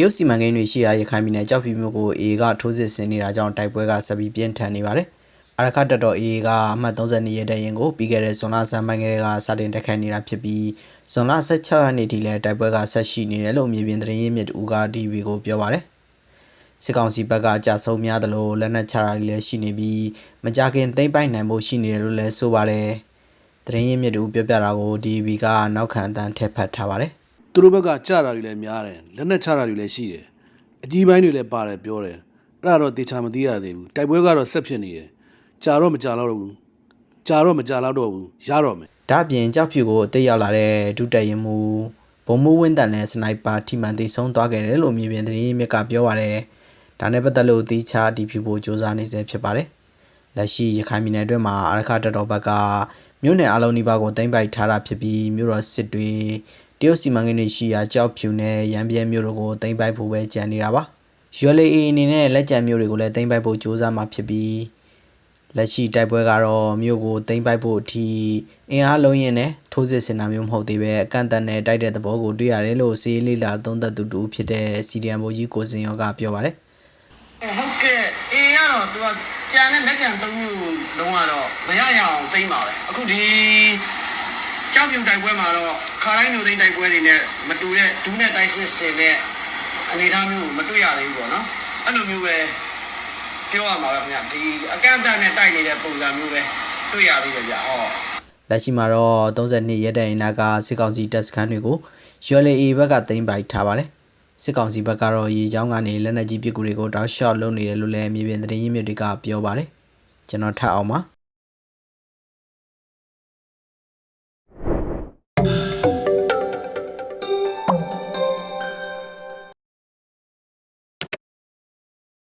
တရုတ်စီမံကိန်းတွေရှိရာရခိုင်ပြည်နယ်ကြောက်ဖြူမြို့ကိုအေကထိုးစစ်ဆင်နေတာကြောင့်တိုက်ပွဲကဆက်ပြီးပြင်းထန်နေပါတယ်။အရခတ်တပ်တော်အေကအမှတ်32ရဲတပ်ရင်ကိုပြီးခဲ့တဲ့ဇွန်လဆန်းပိုင်းကလေးကစတင်တိုက်ခိုက်နေတာဖြစ်ပြီးဇွန်လ16ရက်နေ့ထိလည်းတိုက်ပွဲကဆက်ရှိနေတယ်လို့မြေပြင်သတင်းရင်းမြစ်တူက TV ကိုပြောပါတယ်။စစ်ကောင်စီဘက်ကအကြဆုံးများတယ်လို့လက်နက်ချတာတွေလည်းရှိနေပြီးမကြခင်သိမ့်ပိုက်နိုင်ဖို့ရှိနေတယ်လို့လည်းဆိုပါတယ်။သတင်းရင်းမြစ်တူပြောပြတာကို DB ကနောက်ခံအတန်းထည့်ဖတ်ထားပါတယ်။ သူတို့ဘက်ကကြတာတွေလည်းများတယ်လက်နက်ချတာတွေလည်းရှိတယ်အကြီးပိုင်းတွေလည်းပါတယ်ပြောတယ်အဲ့ဒါတော့တေချာမသိရသေးဘူးတိုက်ပွဲကတော့ဆက်ဖြစ်နေတယ်ကြာတော့မကြာတော့ဘူးကြာတော့မကြာတော့ဘူးရတော့မယ်ဒါ့အပြင်ကြောက်ဖြူကိုအသိရောက်လာတဲ့ဒုတက်ရင်မူဘုံမိုးဝင်းတန်နဲ့စနိုက်ပါထိမှန်သိဆုံးသွားခဲ့တယ်လို့မြေပြင်သတင်းမြစ်ကပြောပါတယ်။ဒါနဲ့ပတ်သက်လို့တီးခြားဒီဖြူဖို့စ조사နေစေဖြစ်ပါတယ်။လက်ရှိရခိုင်ပြည်နယ်အတွင်းမှာအရခတပ်တော်ဘက်ကမြို့နယ်အလုံးနီးပါးကိုတင်ပိုက်ထားတာဖြစ်ပြီးမြို့တော်စစ်တွေ တရုတ်စီမံကိန်းတွေရှိရာကြောက်ဖြူနဲ့ရန်ပြဲမြို့တို့ကိုတင်ပိုက်ဖို့ပဲကြံနေတာပါ။ ULA အနေနဲ့လက်ကျန်မြို့တွေကိုလည်းတင်ပိုက်ဖို့စ조사မှာဖြစ်ပြီးလက်ရှိတိုက်ပွဲကတော့မြို့ကိုသိမ်းပိုက်ဖို့အထိအင်အားလုံးရင်နဲ့ထိုးစစ်ဆင်တာမျိုးမဟုတ်သေးပဲအကန့်အသတ်နဲ့တိုက်တဲ့သဘောကိုတွေ့ရတယ်လို့စီးလေးလာသုံးသက်သူတူဖြစ်တဲ့စီဒီအမ်ဘိုကြီးကိုစင်ရောကပြောပါတယ်ဟုတ်ကဲ့အေးရတော့သူကကြံတဲ့လက်ကြံသုံးမျိုးလုံးကတော့မရရအောင်သိမ့်ပါပဲအခုဒီကြောက်ပြုံ တိုက်ပွဲမှာတော့ခါတိုင်းမျိုးသိမ့်တိုက်ပွဲတွေနဲ့မတူတဲ့ဒူးနဲ့တိုက်စစ်စင်တဲ့အနေအထားမျိုးကိုမတွေ့ရသေးဘူးပေါ့နော်အဲ့လိုမျိုးပဲပြောရမှာပဲခင်ဗျဒီအကန့်အသတ်နဲ့တိုက်နေတဲ့ပုံစံမျိုးပဲတွေ့ရသေးတယ်ဗျဟောလက်ရှိမှာတော့32ရဲတပ်အင်နာကစစ်ကောင်စီတပ်စခန်းတွေကို ULA ဘက်ကသိမ်းပိုက်ထားပါတယ်စစ်ကောင်စီဘက်ကတော့ရေချောင်းကနေလက်နက်ကြီးပစ်ကူတွေကိုတောက်လျှောက်လုပ်နေတယ်လို့လည်းမြေပြင်သတင်းရင်းမြစ်တွေကပြောပါတယ်ကျွန်တော်ထပ်အောင်ပါ